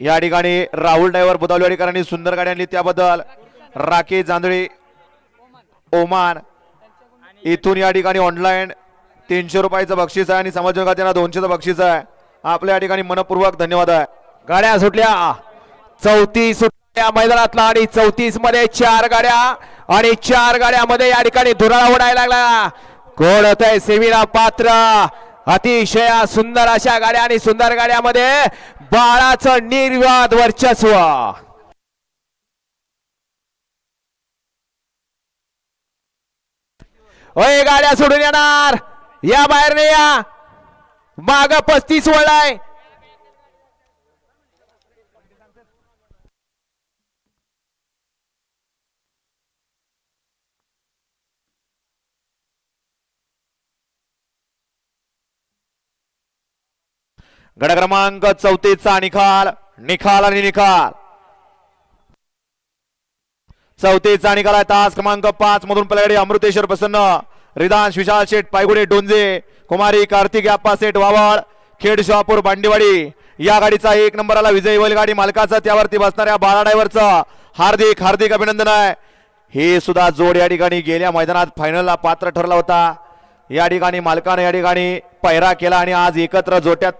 या ठिकाणी राहुल ड्रायव्हर बुधावलीवाडीकरांनी सुंदर गाडी आणली त्याबद्दल राकेश जांधळी ओमान इथून या ठिकाणी ऑनलाईन तीनशे रुपयाचं बक्षीस आहे आणि समाजयोगात त्यांना दोनशेचं बक्षीस आहे. आपल्या या ठिकाणी मनपूर्वक धन्यवाद आहे. गाड्या सुटल्या. चौतीस सुटल्या मैदानातला आणि चौतीसमध्ये चार गाड्या आणि चार गाड्यामध्ये या ठिकाणी धुराळा उडायला लागला. कोण होत आहे सेमीला पात्र. अतिशय सुंदर अशा गाड्या आणि सुंदर गाड्यामध्ये बाळाचं निर्वाद वर्चस्व. ओय गाड्या सोडून येणार. या बाहेर नाही या. माग पस्तीस वळाय गड क्रमांक चौतीसचा निकाल निकाल आणि निकाल चौतीसचा निकाल आहे तास क्रमांक पाच मधून पलीकडे अमृतेश्वर प्रसन्न. रिदांश विशाल शेठ पायगुडे डोंजे कुमारी कार्तिक अप्पा सेठ वावळ खेड शहापूर बांडेवाडी या गाडीचा एक नंबरला विजय विजय बैलगाडी मालकाचा. त्यावरती बसणाऱ्या बाळा ड्रायव्हरचं हार्दिक हार्दिक अभिनंदन आहे. हे सुद्धा जोड या ठिकाणी गेल्या मैदानात फायनलला पात्र ठरला होता. या ठिकाणी मालकाने या ठिकाणी पहिरा केला आणि आज एकत्र जोट्यात